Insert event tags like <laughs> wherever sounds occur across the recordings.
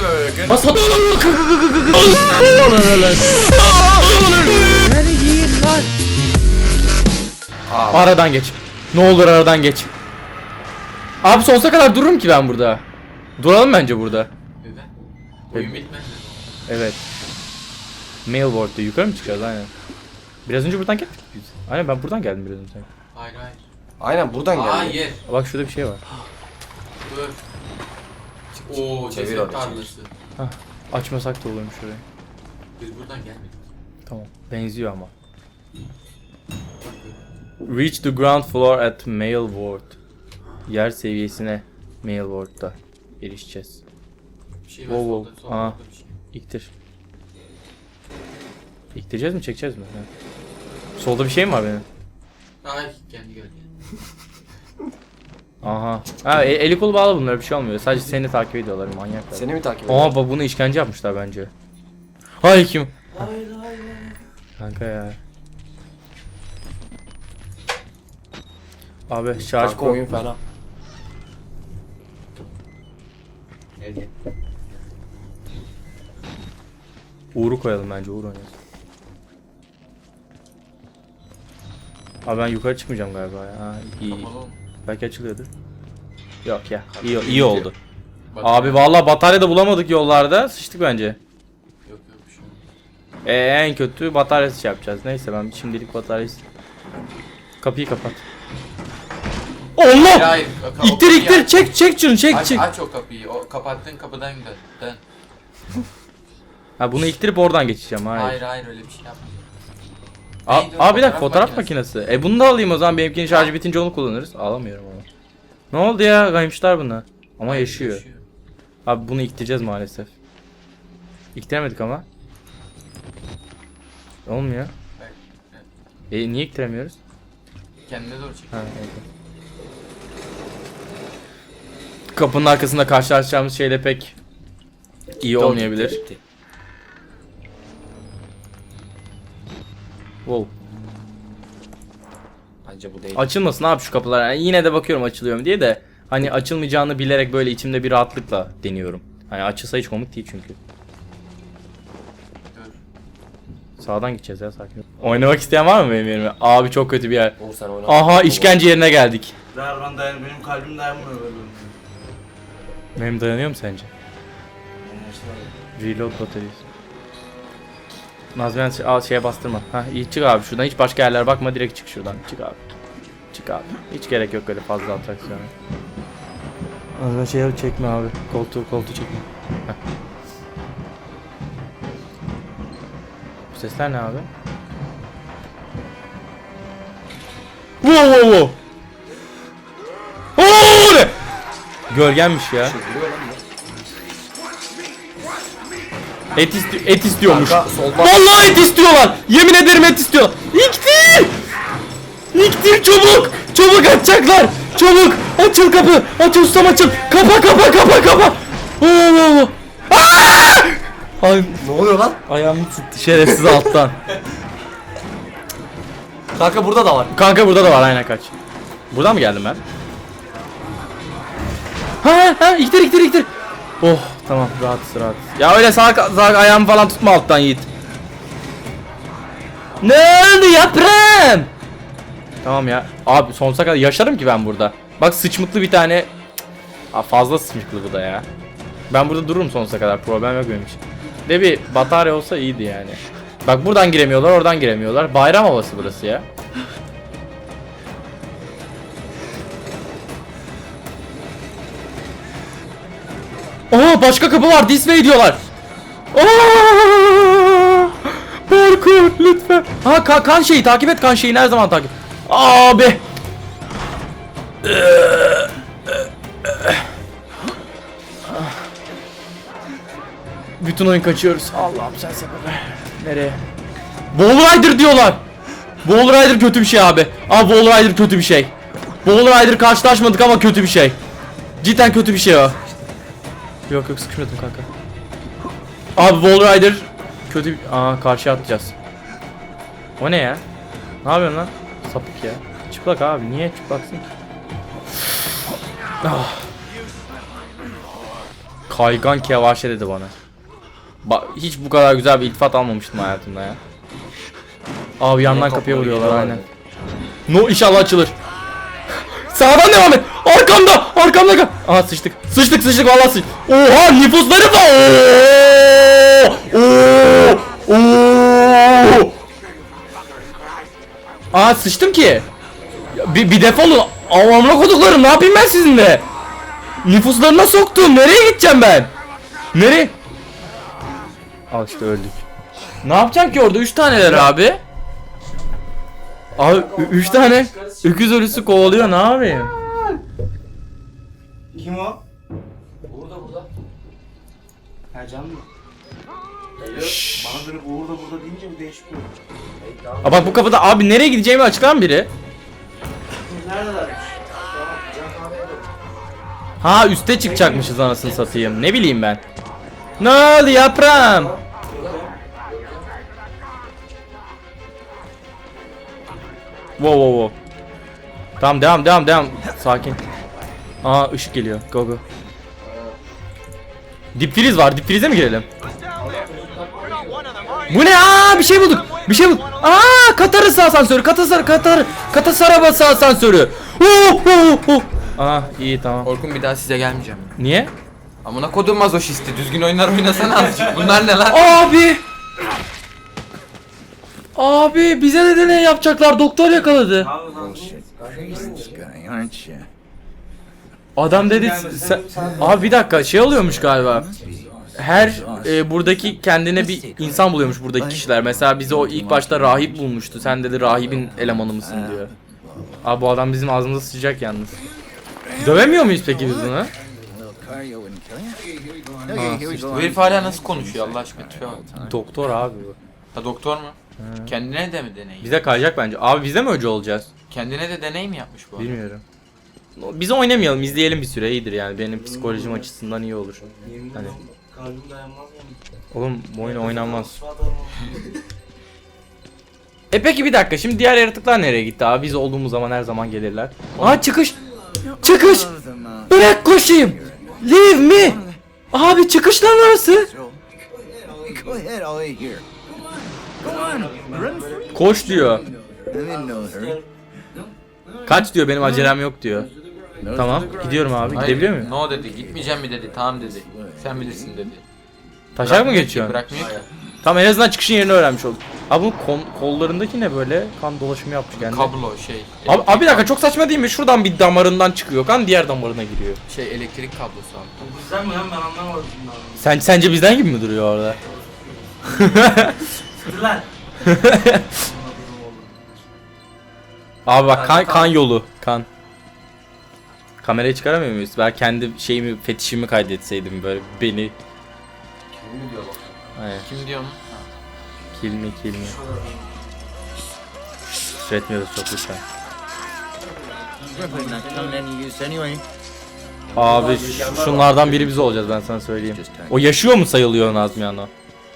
Herkese. Bas hadi. Abi. Aradan geç. Ne olur aradan geç. Abi sonsuza kadar dururum ki ben burada. Duralım bence burada. Neden? Oyun bitmez. Evet. Mailboard'da yukarı mı çıkacağız aynen. Biraz önce buradan geldik biz. Aynen ben buradan geldim biraz önce. Hayır hayır. Aynen buradan geldi. Hayır. Bak şurada bir şey var. Dur. Oo Çevir ceset orayı, tarlası. Hah. Açmasak da olurmuş şurayı. Biz buradan gelmedik. Tamam. Benziyor ama. Reach the ground floor at mailboard. Yer seviyesine mailboard'da erişeceğiz. Bir şey var Wow, solda. wow. Solda Aa. bir şey. İktir. İktireceğiz mi çekeceğiz mi? Ha. Solda bir şey mi var benim? Ay kendi geldi. <laughs> Aha. Ha e- eli kolu bağlı bunlar bir şey olmuyor. Sadece seni takip ediyorlar manyaklar. Seni mi takip ediyor? Aa bak bunu işkence yapmışlar bence. Hay kim? Hayır hayır. Kanka ya. Abi şarj Kanka oyun fena. Nerede? Uğur'u koyalım bence Uğur oynasın. Abi ben yukarı çıkmayacağım galiba ya. Ha, iyi. Mı? Belki açılıyordur. Yok ya. İyi, iyi oldu. Bak- Abi vallahi batarya da bulamadık yollarda. Sıçtık bence. Yok yok bir şey olmaz. Ee, en kötü bataryası şey yapacağız. Neyse ben şimdilik bataryası. Kapıyı kapat. Allah! hayır. o- o İttir kapıyı ittir aç. çek çek şunu çek Aç, çek. aç o kapıyı. O kapattığın kapıdan dön. Dön. Ha bunu ittirip oradan geçeceğim hayır. Hayır hayır öyle bir şey yapma. A- Neydi o? Bir dakika Fotoğraf makinesi. E bunu da alayım o zaman benimkinin şarjı bitince onu kullanırız. Alamıyorum ama. Ne oldu ya? Kaymışlar bunu. Ama yaşıyor. Abi bunu iktireceğiz maalesef. İktiremedik ama. Olmuyor. E niye iktiremiyoruz? Kendine doğru çek. Ha. Kapının arkasında karşılaşacağımız şeyle pek iyi olmayabilir. Wow. Bence bu değil. Açılmasın abi şu kapılar. Yani yine de bakıyorum açılıyor mu diye de hani açılmayacağını bilerek böyle içimde bir rahatlıkla deniyorum. Hani açılsa hiç komik değil çünkü. Dur. Sağdan gideceğiz ya sakin ol. Oynamak isteyen var mı benim yerime? Abi çok kötü bir yer. Oğuz sen oyna. Aha işkence yerine geldik. Ver ben dayan benim kalbim dayanmıyor böyle. Benim dayanıyor mu sence? Reload bataryası. Nazmiyen şey- al şeye bastırma. Ha iyi çık abi şuradan hiç başka yerlere bakma direkt çık şuradan. Çık abi. Çık abi. Hiç gerek yok öyle fazla atraksiyona. Nazmiyen şeye çekme abi. Koltuğu koltuğu çekme. Heh. Bu sesler ne abi? Wow wow wow. Oo ne? Gölgenmiş ya. Lan bu. Et, isti et istiyormuş. Kanka, soldan- Vallahi et istiyorlar. Yemin ederim et istiyor. İktir! İktir çabuk! Çabuk açacaklar! Çabuk! Açıl kapı! Aç ustam açıl! Kapa kapa kapa kapa! Oo, oo, oo. Aa! Ay, Ne oluyor lan? ayağımı tuttu şerefsiz alttan. Kanka burada da var. Kanka burada da var aynen kaç. Buradan mı geldim ben? Ha ha iktir iktir iktir. Oh tamam rahatsız rahat. Ya öyle sağ, sağ ayağımı falan tutma alttan Yiğit. Ne oldu yaprağım? Tamam ya. Abi sonsuza kadar yaşarım ki ben burada. Bak sıçmıklı bir tane. Aa, fazla sıçmıklı bu da ya. Ben burada dururum sonsuza kadar. Problem yok benim için. De bir batarya olsa iyiydi yani. Bak buradan giremiyorlar, oradan giremiyorlar. Bayram havası burası ya. Aa başka kapı var. This way diyorlar. Aa! Lütfen. Ha kan, kan şeyi takip et kan şeyini her zaman takip. Abi. Bütün oyun kaçıyoruz. Allah'ım sen sabır. Nereye? Wall Rider diyorlar. Wall Rider kötü bir şey abi. Abi Wall Rider kötü bir şey. Wall Rider karşılaşmadık ama kötü bir şey. Cidden kötü bir şey o. Yok yok sıkışmadım kanka. Abi Wall Rider kötü bir... Aa karşıya atlayacağız. O ne ya? Ne yapıyorsun lan? Sapık ya. Çıplak abi niye çıplaksın ki? Ah. Kaygan kevaşe dedi bana. Ba hiç bu kadar güzel bir iltifat almamıştım hayatımda ya. Abi yandan kapıya vuruyorlar aynen. No inşallah açılır. Sağdan devam et. Arkamda. Arkamda kal. Aha sıçtık. Sıçtık sıçtık vallahi sıçtık. Oha nüfusları da. Oo! Oo! Oo! Aa sıçtım ki. Ya Bir, bir defolun. Avamına koduklarım ne yapayım ben sizinle? Nüfuslarına soktum. Nereye gideceğim ben? Nereye? Al işte öldük. Ne yapacaksın ki orada? Üç taneler abi. Abi ü- üç tane öküz ölüsü kovalıyor ne yapayım? Kim o? Burada burada. Ha can mı? Bana dönüp Uğur da burada deyince bir değişik oluyor. Aa bak bu kapıda abi nereye gideceğimi açıklar mı biri? De. Ha üste çıkacakmışız anasını satayım. Ne bileyim ben. Ne oldu yaprağım? Wow wow wow. Tamam devam devam devam. Sakin. Aa ışık geliyor. Go go. Dip freeze var. Dip freeze'e mi girelim? Bu ne? Aa bir şey bulduk. Bir şey bulduk. Aa Katar'ı asansörü. Katar Katar Katar arabası asansörü. Oh, oh, oh. Aa iyi tamam. Orkun bir daha size gelmeyeceğim. Niye? Amına kodum mazoşisti. Düzgün oyunlar oynasana azıcık. Bunlar ne lan? Abi. Abi bize de deney yapacaklar. Doktor yakaladı. Lan This guy, aren't you? Adam dedi sen... Abi bir dakika şey oluyormuş galiba. Her e, buradaki kendine bir insan buluyormuş buradaki kişiler. Mesela bize o ilk başta rahip bulmuştu. Sen dedi rahibin elemanı mısın diyor. Abi bu adam bizim ağzımıza sıcak yalnız. Dövemiyor muyuz peki biz bunu? Bu herif hala nasıl konuşuyor Allah aşkına bak. Doktor abi bu. Ha doktor mu? Kendine de mi deney? Bize kayacak bence. Abi bize mi öcü olacağız? Kendine de deney mi yapmış bu? adam? Bilmiyorum. Biz oynamayalım, izleyelim bir süre iyidir yani. Benim psikolojim açısından iyi olur. Hani. kalbim dayanmaz. Oğlum bu oyun oynanmaz. E peki bir dakika şimdi diğer yaratıklar nereye gitti abi? Biz olduğumuz zaman her zaman gelirler. Aa çıkış! Çıkış! Bırak koşayım! Leave me! Abi çıkış lan orası. Koş diyor. Kaç diyor benim acelem yok diyor. Tamam gidiyorum abi Hayır, gidebiliyor muyum? No dedi. Gitmeyeceğim mi dedi. Tamam dedi. Sen bilirsin dedi. Taşak mı Bırakmıyor ki, geçiyorsun? Bırakmıyor ki. Tamam en azından çıkışın yerini öğrenmiş olduk. Abi bu kol- kollarındaki ne böyle? Kan dolaşımı yapmış kendine. Kablo şey. Abi, abi bir dakika çok saçma değil mi? Şuradan bir damarından çıkıyor kan diğer damarına giriyor. Şey elektrik kablosu abi. Bu bizden mi lan ben anlamadım bundan. Sen sence bizden gibi mi duruyor orada? Dur lan. <laughs> Abi bak kan, kan yolu kan. Kamerayı çıkaramıyor muyuz? Ben kendi şeyimi fetişimi kaydetseydim böyle beni. Kim diyor onu? Kill me kill me. Üretmiyoruz çok lütfen. Abi şunlardan biri biz olacağız ben sana söyleyeyim. O yaşıyor mu sayılıyor Nazmi Ana?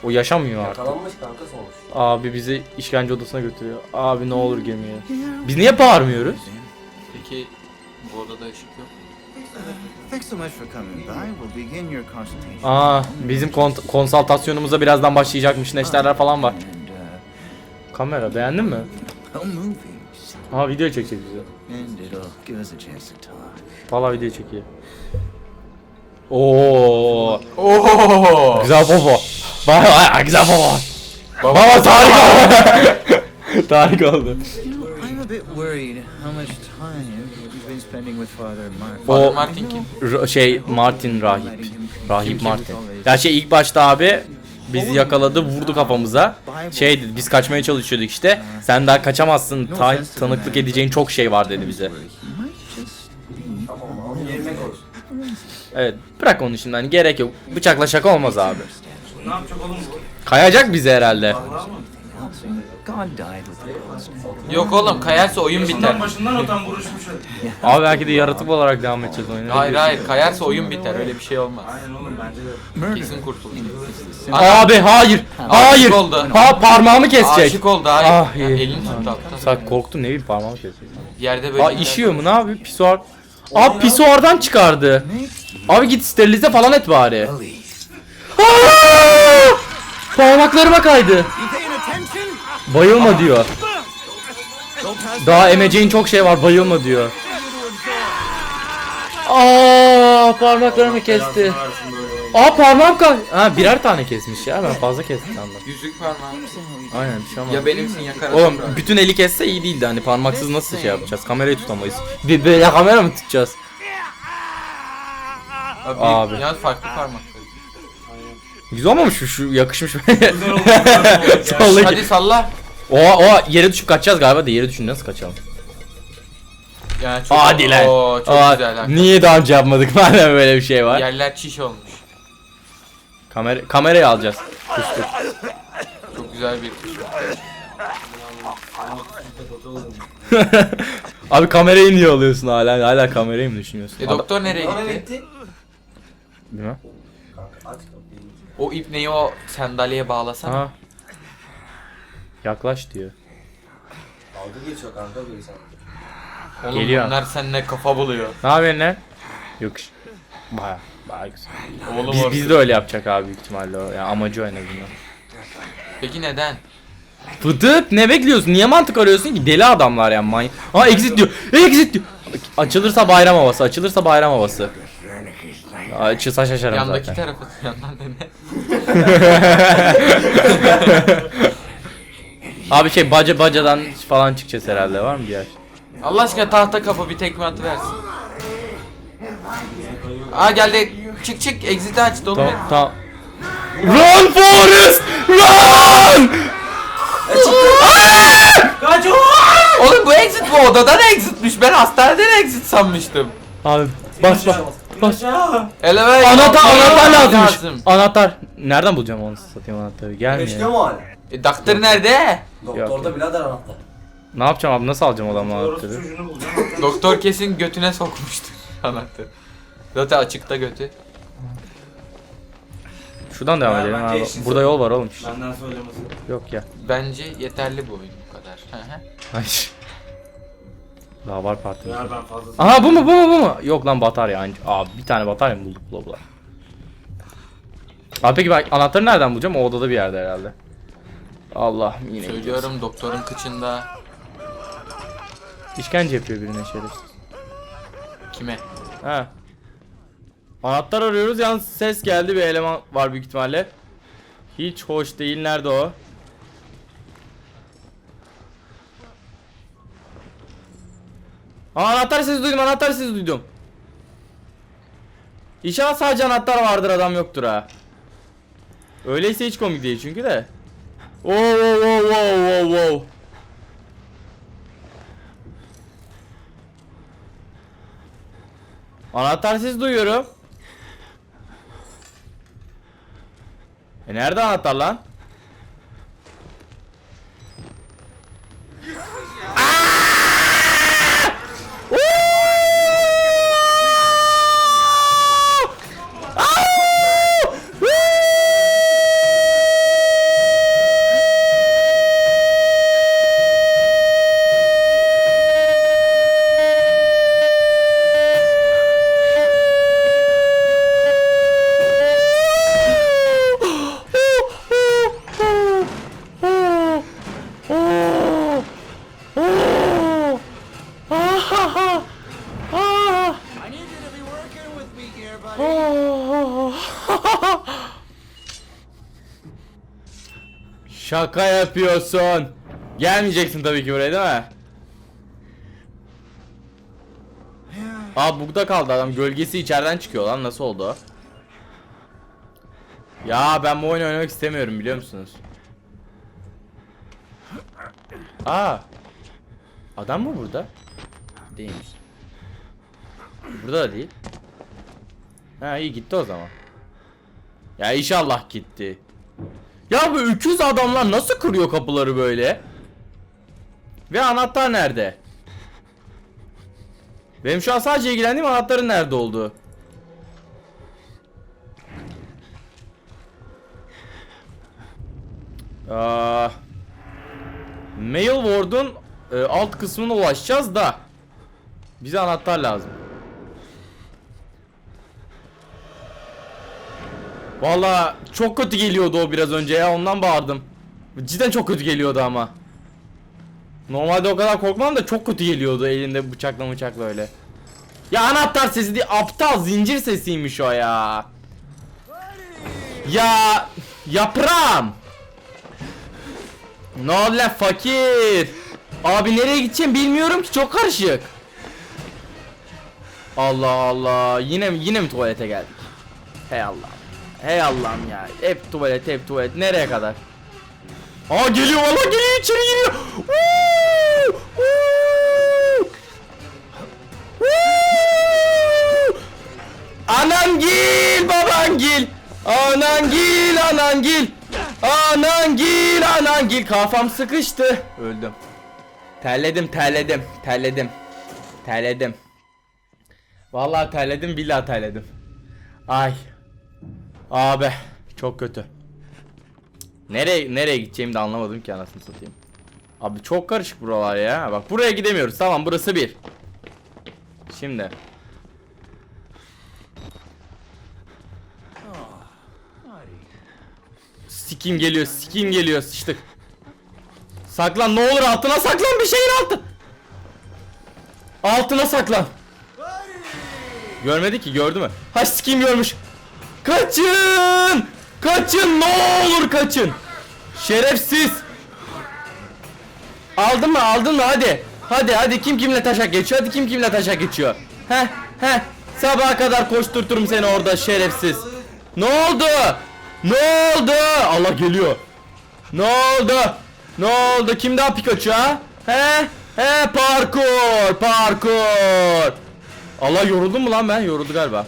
O yaşamıyor artık. Yakalanmış kanka sonuç. Abi bizi işkence odasına götürüyor. Abi ne olur girmeyelim. Biz niye bağırmıyoruz? Peki bu odada ışık yok. Thanks so much for coming by. We'll begin your consultation. Aa bizim kont- konsaltasyonumuza birazdan başlayacakmış neşterler falan var. And, uh, Kamera beğendin mi? home movies. Aha video çekecek bize. And it'll give us a chance to talk. Valla video çekiyor. Oo, Oho! güzel popo. Vay vay güzel popo. Baba tarih oldu. <laughs> tarih oldu. You know, I'm a bit worried how much time O- Martin kim? R- şey Martin rahip. Rahip Martin. Ya şey ilk başta abi bizi yakaladı vurdu kafamıza. Şey dedi biz kaçmaya çalışıyorduk işte. Sen daha kaçamazsın. Ta- tanıklık edeceğin çok şey var dedi bize. Evet bırak onu şimdi hani gerek yok. Bıçakla şaka olmaz abi. Ne yapacak oğlum bu? Kayacak bize herhalde. Vallahi mı? God died with the ghost. Yok oğlum kayarsa oyun biter. Başından başından o tam <laughs> vuruşmuş. Abi belki de yaratık olarak devam edeceğiz oyuna. Hayır hayır kayarsa oyun biter öyle bir şey olmaz. Aynen oğlum bence de. Kesin kurtulur. Abi hayır. Hayır. oldu. Ha parmağımı kesecek. Aşık oldu hayır. Ah, iyi. Elini tuttu altta. Sak korktum ne bileyim parmağımı kesecek. Yerde böyle. Aa işiyor mu ne yapıyor? Pisuar. Abi pisuardan çıkardı. Abi git sterilize falan et bari. Aa! Parmaklarıma kaydı. Bayılma diyor. Daha emeceğin çok şey var bayılma diyor. Aa parmaklarımı kesti. Aa parmağım kay. Ha birer tane kesmiş ya ben fazla kestim sandım. Yüzük parmağı. Aynen bir şey olmaz. Ya benimsin ya kara Oğlum toprağı. bütün eli kesse iyi değildi hani parmaksız nasıl şey yapacağız kamerayı tutamayız. Bir böyle kamera mı tutacağız? Abi. Abi. Ya farklı parmakları. Güzel olmamış mı şu yakışmış mı? Güzel oldu. <laughs> Hadi salla. Oha oha yere düşüp kaçacağız galiba da yere düşün nasıl kaçalım? Ya çok, Hadi lan. Oo, çok Aa, güzel. hakikaten. Niye daha önce yapmadık <laughs> madem böyle bir şey var? Yerler çiş olmuş. Kamera kamerayı alacağız. Kustuk. Çok güzel bir <laughs> Abi kamerayı niye alıyorsun hala? Hala kamerayı mı düşünüyorsun? E Adam- doktor nereye Nereye gitti? Bilmem. O ipneyi o sandalyeye bağlasana. Ha. Yaklaş diyor. Dalga geçiyor kanka bu insan. Oğlum Geliyor. bunlar seninle kafa buluyor. Ne yapıyorsun lan? Yok. iş- Baya baya güzel. Oğlum Biz, biz de öyle yapacak abi büyük ihtimalle o. Yani amacı o en azından. Peki neden? Fıtık ne bekliyorsun? Niye mantık arıyorsun ki? Deli adamlar yani manyak. Ha exit diyor. Exit diyor. Açılırsa bayram havası. Açılırsa bayram havası. Açılsa şaşarım Yandaki zaten. tarafı <laughs> yandan dene. <laughs> Abi şey baca bacadan falan çıkacağız herhalde var mı bir yer? Allah aşkına tahta kapı bir tekme atıversin. Aa geldi. Çık çık exit aç dolu. Tamam tamam. Run Forrest! Run! Kaç o? Oğlum bu exit bu odadan exitmiş. Ben hastaneden exit sanmıştım. Abi bas bas. Bas. Eleve Anahtar anahtar lazımmış. lazım. Anahtar. Nereden bulacağım onu satayım anahtarı? Gelmiyor. mi hala? E, doktor nerede? Doktorda birader anahtar. Ne yapacağım abi? Nasıl alacağım adamın Orası anahtarı? çocuğunu bulacağım. <laughs> Doktor kesin götüne sokmuştur <laughs> anahtarı. Zaten açıkta götü. Şuradan devam edelim bence abi. Burada yol var oğlum. Benden söylemesi. Yok ya. Bence yeterli bu oyun bu kadar. Hı hı. Hayır. Daha var partimiz. Ya ben fazla Aha bu mu bu mu bu mu? Yok lan batarya anca. Abi bir tane batarya mı bulduk bula bula. Abi peki ben anahtarı nereden bulacağım? O odada bir yerde herhalde. Allah yine gidiyoruz. Söylüyorum doktorun kıçında İşkence yapıyor birine şerefsiz. kime? Ha. Anahtar arıyoruz yalnız ses geldi bir eleman var büyük ihtimalle. Hiç hoş değil. Nerede o? Anahtar sesi duydum anahtar sesi duydum. İnşallah sadece anahtar vardır adam yoktur ha. Öyleyse hiç komik değil çünkü de. Wow wow wow wow wow wow. Anahtar sesi duyuyorum. E nerede anahtar lan? Şaka yapıyorsun. Gelmeyeceksin tabii ki buraya değil mi? Aa bugda kaldı adam. Gölgesi içeriden çıkıyor lan. Nasıl oldu? Ya ben bu oyunu oynamak istemiyorum biliyor musunuz? Aa. Adam mı burada? Değilmiş. Burada da değil. Ha iyi gitti o zaman. Ya inşallah gitti. Ya bu öküz adamlar nasıl kırıyor kapıları böyle? Ve anahtar nerede? Benim şu an sadece ilgilendiğim anahtarın nerede olduğu. Aa, Mail Ward'un e, alt kısmına ulaşacağız da bize anahtar lazım. Valla çok kötü geliyordu o biraz önce ya ondan bağırdım. Cidden çok kötü geliyordu ama. Normalde o kadar korkmam da çok kötü geliyordu elinde bıçakla bıçakla öyle. Ya anahtar sesi değil aptal zincir sesiymiş o ya. Ya yaprağım. Ne oldu lan fakir? Abi nereye gideceğim bilmiyorum ki çok karışık. Allah Allah yine yine mi tuvalete geldik? Hey Allah'ım. Hey Allah'ım ya. Hep tuvalet hep tuvalet nereye kadar? Aa geliyor valla geliyor içeri giriyor. Woo! Woo! Woo! Anangil babangil. Anangil anangil. Anangil anangil. Kafam sıkıştı. Öldüm. Terledim terledim terledim. Terledim. Vallahi terledim billahi terledim. Ay. Abi çok kötü. Nereye nereye gideceğimi de anlamadım ki anasını satayım. Abi çok karışık buralar ya. Bak buraya gidemiyoruz. Tamam burası bir. Şimdi. Sikim geliyor, sikim geliyor, sıçtık. Saklan ne olur altına saklan bir şeyin altı. Altına saklan. Görmedi ki gördü mü? Ha sikim görmüş. Kaçın! Kaçın ne olur kaçın. Şerefsiz. Aldın mı aldın mı hadi. Hadi hadi kim kimle taşak geçiyor hadi kim kimle taşak geçiyor. He he sabaha kadar koşturturum seni orada şerefsiz. Ne oldu? Ne oldu? Allah geliyor. Ne oldu? Ne oldu? Kim daha Pikachu ha? He? He parkur parkur. Allah yoruldum mu lan ben? Yoruldu galiba.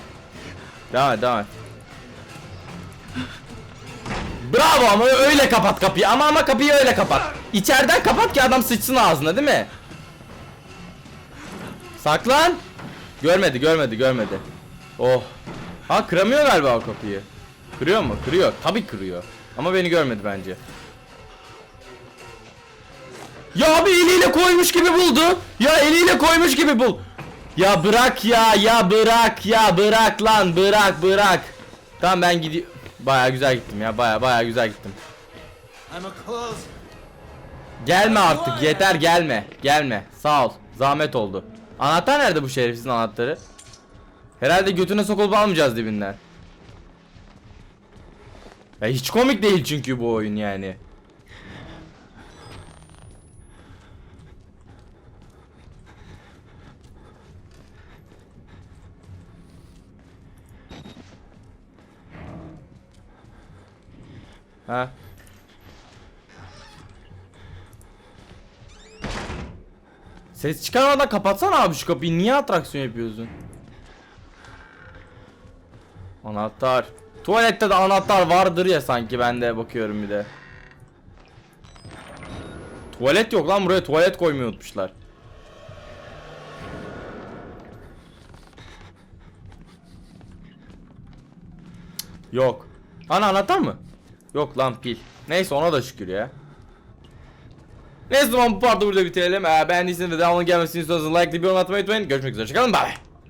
Devam et devam. Bravo ama öyle kapat kapıyı ama ama kapıyı öyle kapat. İçeriden kapat ki adam sıçsın ağzına değil mi? Saklan. Görmedi görmedi görmedi. Oh. Ha kıramıyor galiba o kapıyı. Kırıyor mu? Kırıyor. Tabii kırıyor. Ama beni görmedi bence. Ya abi eliyle koymuş gibi buldu. Ya eliyle koymuş gibi bul. Ya bırak ya ya bırak ya bırak lan bırak bırak. Tamam ben gidiyorum. Baya güzel gittim ya baya baya güzel gittim. Gelme artık yeter gelme gelme sağ ol zahmet oldu. Anahtar nerede bu şerefsizin anahtarı? Herhalde götüne sokulup almayacağız dibinden. Ya hiç komik değil çünkü bu oyun yani. Ha? Ses çıkarmadan kapatsana abi şu kapıyı. Niye atraksiyon yapıyorsun? Anahtar. Tuvalette de anahtar vardır ya sanki ben de bakıyorum bir de. Tuvalet yok lan buraya tuvalet koymayı unutmuşlar. Yok. Ana anahtar mı? Yok lan pil. Neyse ona da şükür ya. O zaman bu parti burada bitirelim. Eğer beğendiyseniz ve devamlı gelmesini istiyorsanız like bir yorum atmayı unutmayın. Görüşmek üzere. Hoşçakalın. Bye.